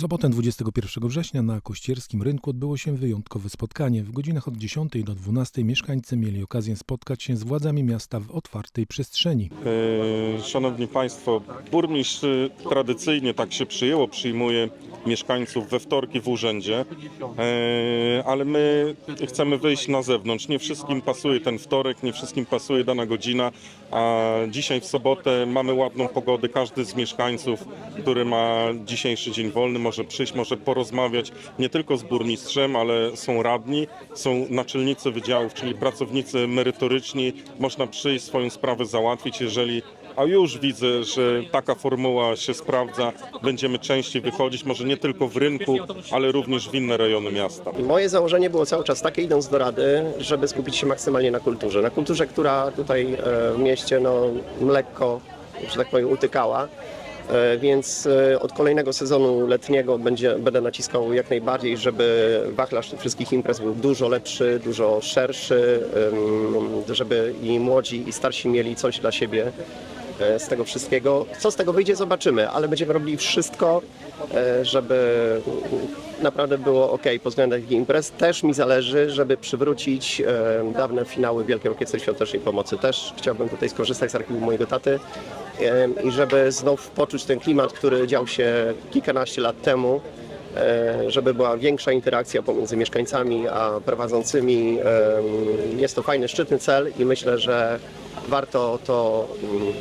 sobotę 21 września na Kościerskim Rynku odbyło się wyjątkowe spotkanie. W godzinach od 10 do 12 mieszkańcy mieli okazję spotkać się z władzami miasta w otwartej przestrzeni. E, Szanowni Państwo, burmistrz e, tradycyjnie tak się przyjęło, przyjmuje mieszkańców we wtorki w urzędzie, e, ale my chcemy wyjść na zewnątrz. Nie wszystkim pasuje ten wtorek, nie wszystkim pasuje dana godzina, a dzisiaj w sobotę mamy ładną pogodę. Każdy z mieszkańców, który ma dzisiejszy dzień wolny, może przyjść, może porozmawiać nie tylko z burmistrzem, ale są radni, są naczelnicy wydziałów, czyli pracownicy merytoryczni. Można przyjść, swoją sprawę załatwić, jeżeli a już widzę, że taka formuła się sprawdza. Będziemy częściej wychodzić, może nie tylko w rynku, ale również w inne rejony miasta. Moje założenie było cały czas takie, idąc do rady, żeby skupić się maksymalnie na kulturze. Na kulturze, która tutaj e, w mieście no, lekko, że tak powiem, utykała. E, Więc e, od kolejnego sezonu letniego będzie, będę naciskał jak najbardziej, żeby wachlarz tych wszystkich imprez był dużo lepszy, dużo szerszy, żeby i młodzi, i starsi mieli coś dla siebie e, z tego wszystkiego. Co z tego wyjdzie, zobaczymy, ale będziemy robili wszystko, żeby naprawdę było ok pod względem takich imprez. Też mi zależy, żeby przywrócić dawne finały Wielkiej Orkiestry Świątecznej Pomocy. Też chciałbym tutaj skorzystać z archiwum mojego taty i żeby znów poczuć ten klimat, który dział się kilkanaście lat temu. Żeby była większa interakcja pomiędzy mieszkańcami a prowadzącymi. Jest to fajny, szczytny cel i myślę, że warto to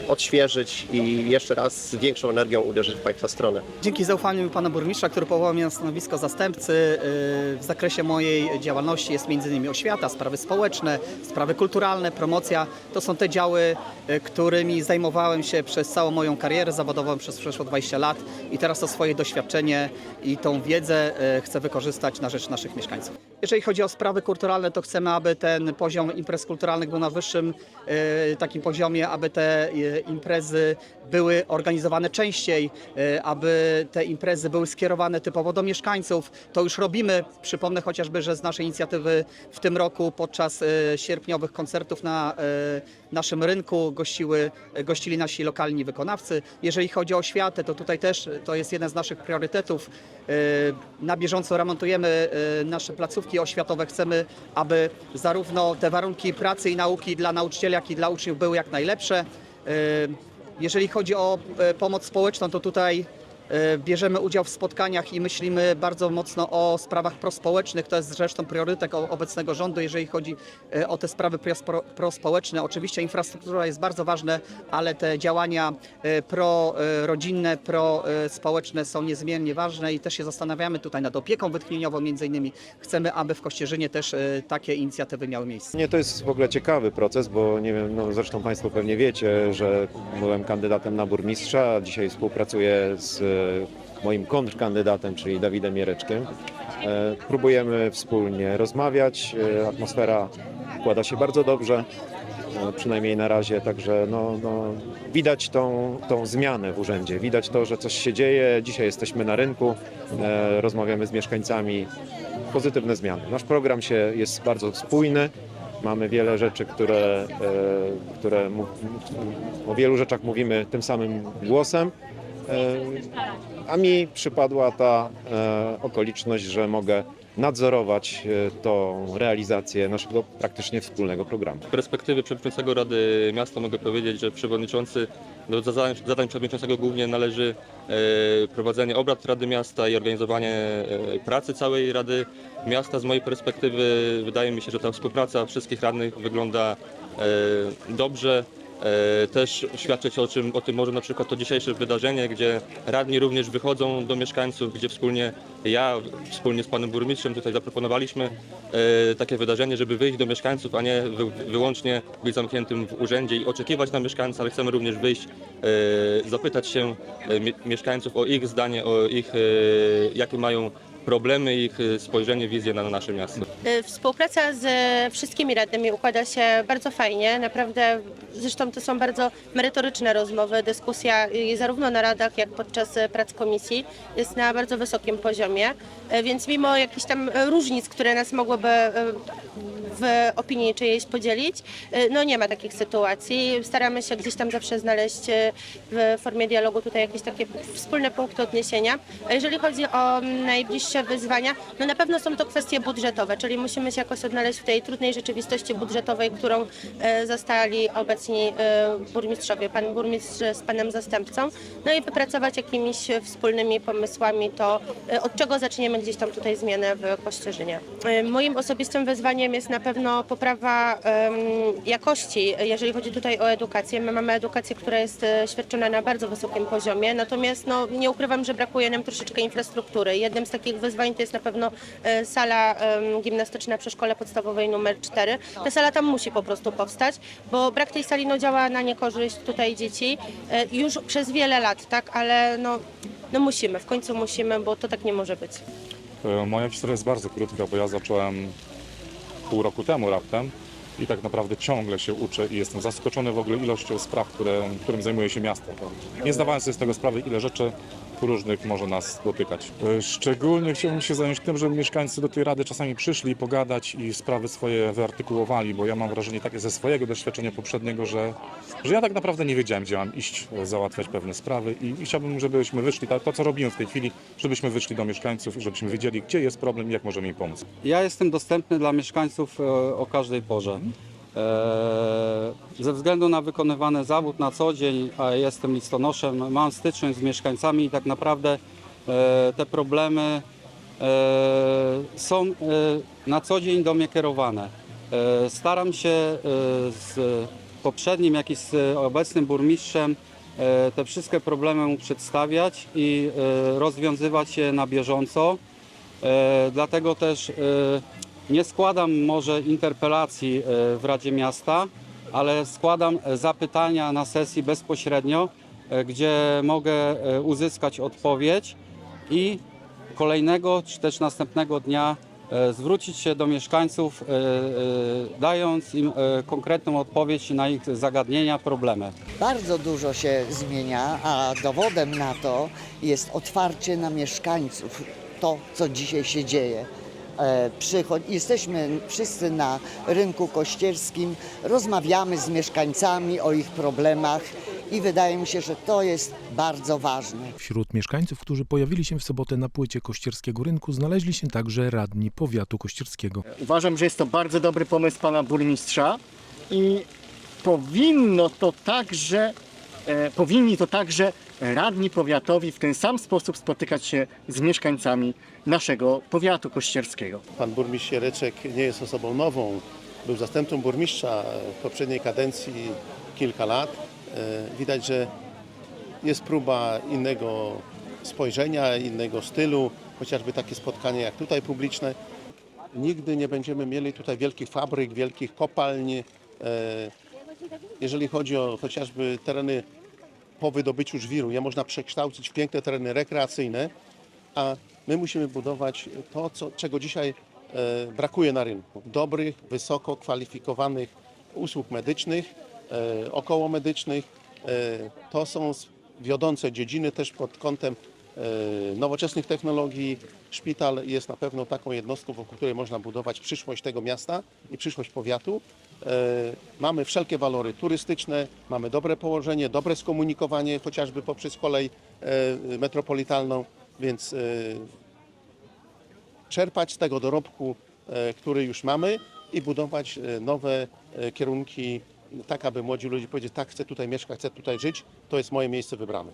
odświeżyć i jeszcze raz z większą energią uderzyć w Państwa stronę. Dzięki zaufaniu pana burmistrza, który powołał mnie na stanowisko zastępcy, yy, w zakresie mojej działalności jest m.in. oświata, sprawy społeczne, sprawy kulturalne, promocja. To są te działy, yy, którymi zajmowałem się przez całą moją karierę zawodową przez przeszło 20 lat i teraz to swoje doświadczenie i tą wiedzę yy, chcę wykorzystać na rzecz naszych mieszkańców. Jeżeli chodzi o sprawy kulturalne, to chcemy, aby ten poziom imprez kulturalnych był na wyższym yy, takim poziomie, aby te yy, imprezy były organizowane częściej, yy, aby te imprezy były skierowane typowo do mieszkańców. To już robimy. Przypomnę chociażby, że z naszej inicjatywy w tym roku podczas sierpniowych koncertów na naszym rynku gościły, gościli nasi lokalni wykonawcy. Jeżeli chodzi o oświatę, to tutaj też to jest jeden z naszych priorytetów. Na bieżąco remontujemy nasze placówki oświatowe. Chcemy, aby zarówno te warunki pracy i nauki dla nauczycieli, jak i dla uczniów były jak najlepsze. Yy, Jeżeli chodzi o e, pomoc społeczną, to tutaj bierzemy udział w spotkaniach i myślimy bardzo mocno o sprawach prospołecznych. To jest zresztą priorytet obecnego rządu, jeżeli chodzi e, o te sprawy prospołeczne. Oczywiście infrastruktura jest bardzo ważna, ale te działania e, prorodzinne, prospołeczne są niezmiernie ważne i też się zastanawiamy tutaj nad opieką wytchnieniową między innymi. Chcemy, aby w Kościerzynie też e, takie inicjatywy miały miejsce. Nie, to jest w ogóle ciekawy proces, bo nie wiem, no zresztą Państwo pewnie wiecie, że byłem kandydatem na burmistrza, dzisiaj współpracuję z e, moim kontrkandydatem, czyli Dawidem Jereczkiem. E, Próbujemy wspólnie rozmawiać, e, atmosfera układa się bardzo dobrze, e, przynajmniej na razie, także no, no, widać tą, tą zmianę w urzędzie, widać to, że coś się dzieje, dzisiaj jesteśmy na rynku, e, rozmawiamy z mieszkańcami, pozytywne zmiany. Nasz program się jest bardzo spójny. Mamy wiele rzeczy, które, e, które o wielu rzeczach mówimy tym samym głosem. E, a mi przypadła ta e, okoliczność, że mogę nadzorować e, tą realizację naszego praktycznie wspólnego programu. Z perspektywy przewodniczącego Rady Miasta mogę powiedzieć, że przewodniczący do zadań, zadań przewodniczącego głównie należy prowadzenie obrad Rady Miasta i organizowanie pracy całej Rady Miasta. Z mojej perspektywy wydaje mi się, że ta współpraca wszystkich radnych wygląda dobrze. E, Też świadczyć o, czym, o tym może na przykład to dzisiejsze wydarzenie, gdzie radni również wychodzą do mieszkańców, gdzie wspólnie ja, wspólnie z panem burmistrzem tutaj zaproponowaliśmy e, takie wydarzenie, żeby wyjść do mieszkańców, a nie wy, wyłącznie być zamkniętym w urzędzie i oczekiwać na mieszkańców, ale chcemy również wyjść, e, zapytać się mie- mieszkańców o ich zdanie, o ich, jakie mają problemy, ich e, spojrzenie, wizję na nasze miasto. Y, Współpraca z wszystkimi radnymi układa się bardzo fajnie. Naprawdę, zresztą to są bardzo merytoryczne rozmowy. Dyskusja y, zarówno na radach, jak podczas y, prac komisji jest na bardzo wysokim poziomie. Y, Więc mimo jakichś tam y, różnic, które nas mogłyby y, w opinii czyjejś podzielić, y, no nie ma takich sytuacji. Staramy się gdzieś tam zawsze znaleźć y, w formie dialogu tutaj jakieś takie wspólne punkty odniesienia. Jeżeli chodzi o mm, najbliższe wyzwania, no na pewno są to kwestie budżetowe, czyli musimy się jakoś odnaleźć w tej trudnej rzeczywistości budżetowej, którą e, zastali obecni e, burmistrzowie, pan burmistrz z panem zastępcą, no i wypracować jakimiś wspólnymi pomysłami to, e, od czego zaczniemy gdzieś tam tutaj zmianę w Kościerzynie. Moim osobistym wyzwaniem jest na pewno poprawa jakości, jeżeli chodzi tutaj o edukację. My mamy edukację, która jest świadczona na bardzo wysokim poziomie, natomiast no, nie ukrywam, że brakuje nam troszeczkę infrastruktury. Jednym z takich wyzwań to jest na pewno e, sala gimnastyczna przy szkole podstawowej numer 4. Ta sala tam musi po prostu powstać, bo brak tej sali no, działa na niekorzyść tutaj dzieci e, już przez wiele lat, tak, ale no, no musimy, w końcu musimy, bo to tak nie może być. E, Moja historia jest bardzo krótka, bo ja zacząłem pół roku temu raptem i tak naprawdę ciągle się uczę i jestem zaskoczony w ogóle ilością spraw, które, którym zajmuje się miasto. Nie zdawałem sobie z tego sprawy, ile rzeczy różnych może nas dotykać. E, Szczególnie chciałbym się zająć tym, żeby mieszkańcy do tej rady czasami przyszli pogadać i sprawy swoje wyartykułowali, bo ja mam wrażenie takie ze swojego doświadczenia poprzedniego, że, że ja tak naprawdę nie wiedziałem, gdzie mam iść, e, załatwiać pewne sprawy i, i chciałbym, żebyśmy wyszli, tak, to co robimy w tej chwili, żebyśmy wyszli do mieszkańców i żebyśmy wiedzieli, gdzie jest problem i jak możemy im pomóc. Ja jestem dostępny dla mieszkańców e, o każdej porze. E, Ze względu na wykonywany zawód na co dzień, a jestem listonoszem, mam styczność z mieszkańcami i tak naprawdę e, te problemy e, są na co dzień do mnie kierowane. Staram się z poprzednim, jak i z obecnym burmistrzem te wszystkie problemy mu przedstawiać i rozwiązywać je na bieżąco. Dlatego też nie składam może interpelacji e, w Radzie Miasta, ale składam e, zapytania na sesji bezpośrednio, e, gdzie mogę uzyskać odpowiedź i kolejnego czy też następnego dnia zwrócić się do mieszkańców, dając im konkretną odpowiedź na ich zagadnienia, problemy. Bardzo dużo się zmienia, a dowodem na to jest otwarcie na mieszkańców. To, co dzisiaj się dzieje. E, Przychod... Jesteśmy wszyscy na rynku kościerskim, rozmawiamy z mieszkańcami o ich problemach i wydaje mi się, że to jest bardzo ważne. Wśród mieszkańców, którzy pojawili się w sobotę na płycie kościerskiego rynku, znaleźli się także radni powiatu kościerskiego. Uważam, że jest to bardzo dobry pomysł pana burmistrza i powinno to także, powinni to także radni powiatowi w ten sam sposób spotykać się z mieszkańcami naszego powiatu kościerskiego. Pan burmistrz Jereczek nie jest osobą nową. Był zastępcą burmistrza w poprzedniej kadencji kilka lat. E, Widać, że jest próba innego spojrzenia, innego stylu, chociażby takie spotkanie jak tutaj publiczne. Nigdy nie będziemy mieli tutaj wielkich fabryk, wielkich kopalń. E, Jeżeli chodzi o chociażby tereny po wydobyciu żwiru, je można przekształcić w piękne tereny rekreacyjne, a my musimy budować to, co, czego dzisiaj e, brakuje na rynku. Dobrych, wysoko kwalifikowanych usług medycznych, e, okołomedycznych. E, to są wiodące dziedziny też pod kątem e, nowoczesnych technologii. Szpital jest na pewno taką jednostką, wokół której można budować przyszłość tego miasta i przyszłość powiatu. E, Mamy wszelkie walory turystyczne, mamy dobre położenie, dobre skomunikowanie, chociażby poprzez kolej e, metropolitalną, więc e, czerpać z tego dorobku, który już mamy i budować nowe kierunki, tak aby młodzi ludzie powiedzieli, tak, chcę tutaj mieszkać, chcę tutaj żyć, to jest moje miejsce wybrane.